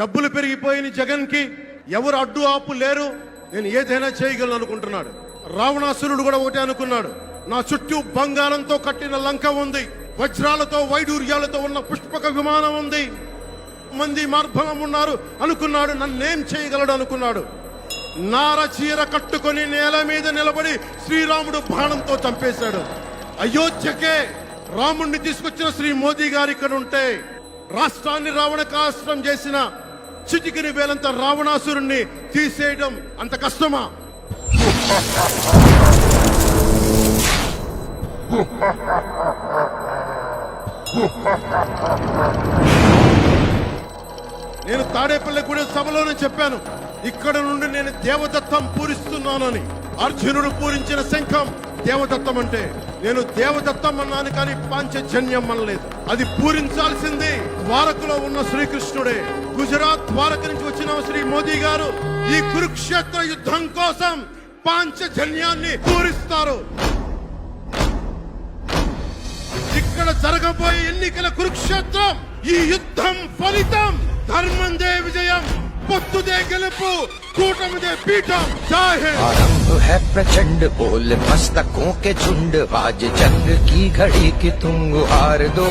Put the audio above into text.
డబ్బులు పెరిగిపోయిన జగన్కి ఎవరు అడ్డు ఆపు లేరు. నేను ఏదైనా చేయగలను అనుకుంటున్నాడు. రావణాసురుడు కూడా ఒకటే అనుకున్నాడు. నా చుట్టూ బంగారంతో కట్టిన లంక ఉంది. వజ్రాలతో వైడూర్యాలతో ఉన్న పుష్పక విమానం ఉంది. మంది మార్భలం ఉన్నారు. అనుకున్నాడు నన్నేం చేయగలడు అనుకున్నాడు. నార చీర కట్టుకొని నేల మీద నిలబడి శ్రీరాముడు బాణంతో చంపేశాడు. అయోధ్యకే రాముణ్ణి తీసుకొచ్చిన శ్రీ మోదీ గారు ఇక్కడ ఉంటే రాష్ట్రాన్ని రావణకాస్త్రం చేసిన చిటికిని వేలంత రావణాసురుణ్ణి తీసేయడం అంత కష్టమా? నేను తాడేపల్లి సభలోనే చెప్పాను. ఇక్కడ నుండి నేను దేవదత్తం పూరిస్తున్నానని. అర్జునుడు పూరించిన శంఖం దేవదత్తం అంటే నేను దేవదత్తం అన్నాను కానీ పాంచజన్యం అనలేదు. అది పూరించాల్సింది. ద్వారకలో ఉన్న శ్రీకృష్ణుడే. గుజరాత్ ద్వారక నుంచి వచ్చిన శ్రీ మోదీ గారు ఈ కురుక్షేత్ర యుద్ధం కోసం పాంచజన్యాన్ని పూరిస్తారు. ఇక్కడ జరగబోయే ఎన్నికల కురుక్షేత్రం ఈ యుద్ధం పొత్తుదే గెలుపు కూటమిదే పీఠం జై హింద్ आरंभ है प्रचंड बोल मस्तकों के झुंड आज जंग की घड़ी की तुम गुहार दो